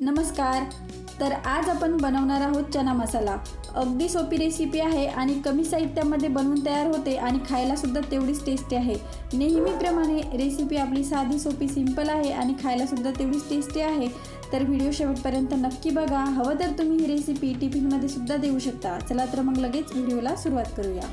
नमस्कार. तर आज आपण बनवणार आहोत चना मसाला. अगदी सोपी रेसिपी आहे आणि कमी साहित्यामध्ये बनवून तयार होते आणि खायलासुद्धा तेवढीच टेस्टी आहे. नेहमीप्रमाणे रेसिपी आपली साधी सोपी सिंपल आहे आणि खायलासुद्धा तेवढीच टेस्टी आहे. तर व्हिडिओ शेवटपर्यंत नक्की बघा. हवं तर तुम्ही ही रेसिपी टिफिनमध्ये सुद्धा देऊ शकता. चला तर मग लगेच व्हिडिओला सुरुवात करूया.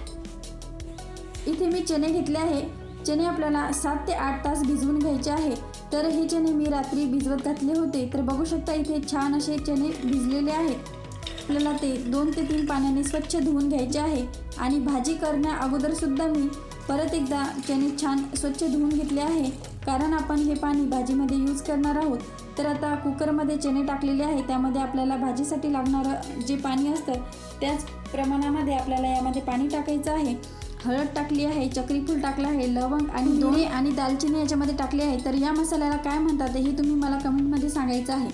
इथे मी चणे घेतले आहे. चणे आपल्याला सात ते आठ तास भिजवून घ्यायचे आहे. तर हे चणे मी रात्री भिजवत घातले होते तर बघू शकता इथे छान असे चणे भिजलेले आहेत. आपल्याला ते दोन ते तीन पाण्याने स्वच्छ धुवून घ्यायचे आहे. आणि भाजी करण्या अगोदरसुद्धा मी परत एकदा चणे छान स्वच्छ धुवून घेतले आहे. कारण आपण हे पाणी भाजीमध्ये यूज करणार आहोत. तर आता कुकरमध्ये चणे टाकलेले आहे त्यामध्ये आपल्याला भाजीसाठी लागणारं जे पाणी असतं त्याच प्रमाणामध्ये आपल्याला यामध्ये पाणी टाकायचं आहे. हळद टाकली आहे चक्रीफूल टाकलं आहे लवंग आणि दोणे आणि दालचिनी याच्यामध्ये टाकली आहे. तर या मसाल्याला काय म्हणतात हे तुम्ही मला कमेंटमध्ये सांगायचं आहे.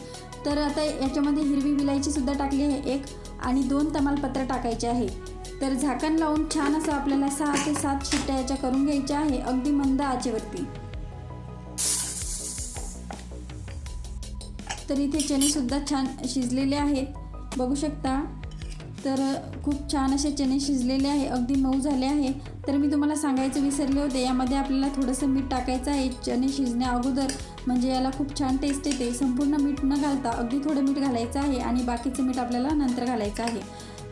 तर आता याच्यामध्ये हिरवी विलायची सुद्धा टाकली आहे एक आणि दोन तमालपत्र टाकायचे आहे. तर झाकण लावून छान असं आपल्याला सहा ते सात शिट्ट्या याच्या करून घ्यायच्या आहे अगदी मंद आचेवरती. तर इथे चणेसुद्धा छान शिजलेले आहेत. बघू शकता. तर खूप छान असे चणे शिजलेले आहे. अगदी मऊ झाले आहे. तर मी तुम्हाला सांगायचं विसरले होते. यामध्ये आपल्याला थोडंसं मीठ टाकायचं आहे. चणे शिजण्या अगोदर. म्हणजे याला खूप छान टेस्ट येते. संपूर्ण मीठ न घालता अगदी थोडं मीठ घालायचं आहे आणि बाकीचं मीठ आपल्याला नंतर घालायचं आहे.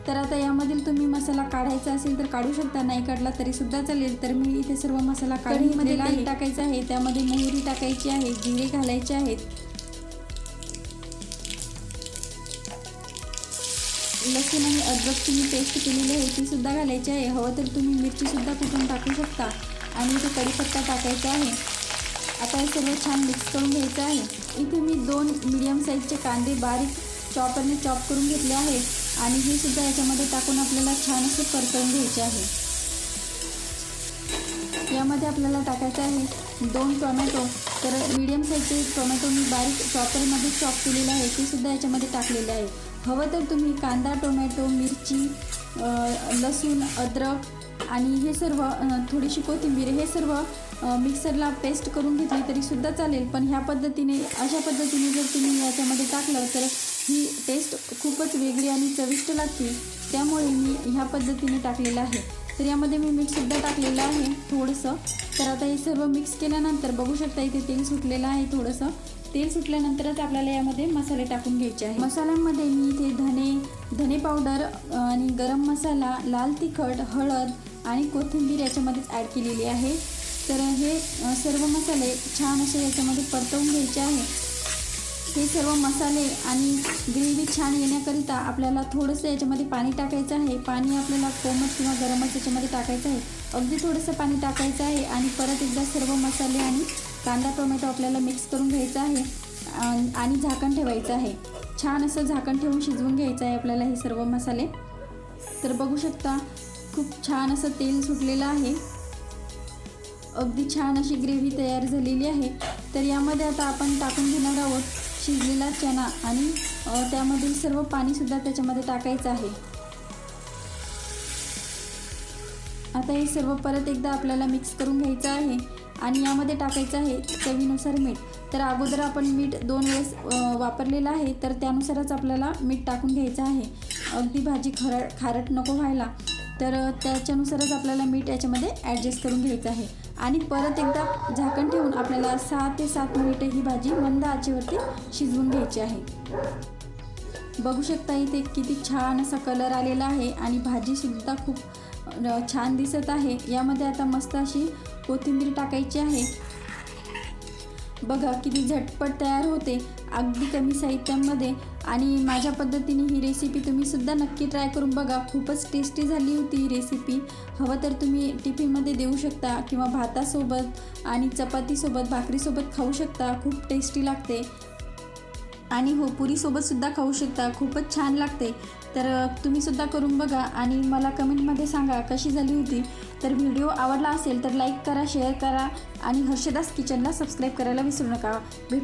तर आता यामधील तुम्ही मसाला काढायचा असेल तर काढू शकता. नाही काढला तरी सुद्धा चालेल. तर मी इथे सर्व मसाला कढईमध्ये तेल टाकायचं आहे. त्यामध्ये मोहरी टाकायची आहे. जिरे घालायचे आहेत. लसूण आणि अद्रकची मी पेस्ट केलेली आहे ती सुद्धा घालायची आहे. हवं तर तुम्ही मिरची सुद्धा कुठून टाकू शकता. आणि इथे कढीपत्ता टाकायचा आहे. आता हे सर्व छान मिक्स करून घ्यायचं आहे. इथे मी दोन मीडियम साईजचे कांदे बारीक चॉपरने चॉप करून घेतले आहे. आणि हे सुद्धा याच्यामध्ये टाकून आपल्याला छान असे परतवून घ्यायचे आहे. यामध्ये आपल्याला टाकायचं आहे दोन टोमॅटो तर मीडियम साईजचे टोमॅटो मी बारीक चॉपरमध्ये चॉप केलेले आहे. ते सुद्धा याच्यामध्ये टाकलेले आहे. हवं तर तुम्ही कांदा टोमॅटो मिरची लसूण अद्रक आणि हे सर्व थोडीशी कोथिंबीर हे सर्व मिक्सरला पेस्ट करून घेतली तरीसुद्धा चालेल. पण ह्या पद्धतीने अशा पद्धतीने जर तुम्ही याच्यामध्ये टाकलं तर ही टेस्ट खूपच वेगळी आणि चविष्ट लागते. त्यामुळे मी ह्या पद्धतीने टाकलेलं आहे. तर यामध्ये मी मीठसुद्धा टाकलेलं आहे थोडंसं. तर आता हे सर्व मिक्स केल्यानंतर बघू शकता इथे तेल सुटलेलं आहे थोडंसं. तेल सुटल्यानंतरच आपल्याला यामध्ये मसाले टाकून घ्यायचे आहे मसाल्यांमध्ये मी इथे धने धने पावडर आणि गरम मसाला लाल तिखट हळद आणि कोथिंबीर याच्यामध्येच ॲड केलेली आहे. तर हे सर्व मसाले छान असे याच्यामध्ये परतवून घ्यायचे आहे हे सर्व मसाले आणि ग्रेव्ही छान येण्याकरिता आपल्याला थोडंसं याच्यामध्ये पाणी टाकायचं आहे. पाणी आपल्याला कोमट किंवा गरमच याच्यामध्ये टाकायचं आहे. अगदी थोडंसं पाणी टाकायचं आहे आणि परत एकदा सर्व मसाले आणि कांदा टोमॅटो आपल्याला मिक्स करून घ्यायचा आहे. आणि झाकण ठेवायचं आहे. छान असं झाकण ठेवून शिजवून घ्यायचं आहे आपल्याला हे सर्व मसाले. तर बघू शकता खूप छान असं तेल सुटलेलं आहे. अगदी छान अशी ग्रेव्ही तयार झालेली आहे. तर यामध्ये आता आपण टाकून घेणार आहोत शिजलेला चना आणि त्यामधील सर्व पाणीसुद्धा त्याच्यामध्ये टाकायचं आहे. आता हे सर्व परत एकदा आपल्याला मिक्स करून घ्यायचं आहे आणि यामध्ये टाकायचं आहे चवीनुसार मीठ. तर अगोदर आपण मीठ दोन वेळेस वापरलेलं आहे तर त्यानुसारच आपल्याला मीठ टाकून घ्यायचं आहे. अगदी भाजी खर खारट नको व्हायला. तर त्याच्यानुसारच आपल्याला मीठ याच्यामध्ये ॲडजस्ट करून घ्यायचं आहे. आणि परत एकदा झाकण ठेवून आपल्याला सहा ते सात मिनिटे ही भाजी मंद आचेवरती शिजवून घ्यायची आहे. बघू शकता इथे किती छान असा कलर आलेला आहे आणि भाजीसुद्धा खूप छान दिसत आहे. यामध्ये आता मस्त अशी कोथिंबीर टाकायची आहे. बघा किती झटपट तयार होते. अगदी कमी साहित्यामध्ये आणि माझ्या पद्धतीने ही रेसिपी तुम्हीसुद्धा नक्की ट्राय करून बघा. खूपच टेस्टी झाली होती ही रेसिपी हवं तर तुम्ही टिफिनमध्ये देऊ शकता किंवा भातासोबत आणि चपातीसोबत भाकरीसोबत खाऊ शकता. खूप टेस्टी लागते. आणि हो पुरीसोबतसुद्धा खाऊ शकता. खूपच छान लागते. तर तुम्हीसुद्धा करून बघा आणि मला कमेंटमध्ये सांगा कशी झाली होती. तर व्हिडिओ आवडला असेल तर लाईक करा शेअर करा आणि हर्षदास किचनला सबस्क्राईब करायला विसरू नका. भेट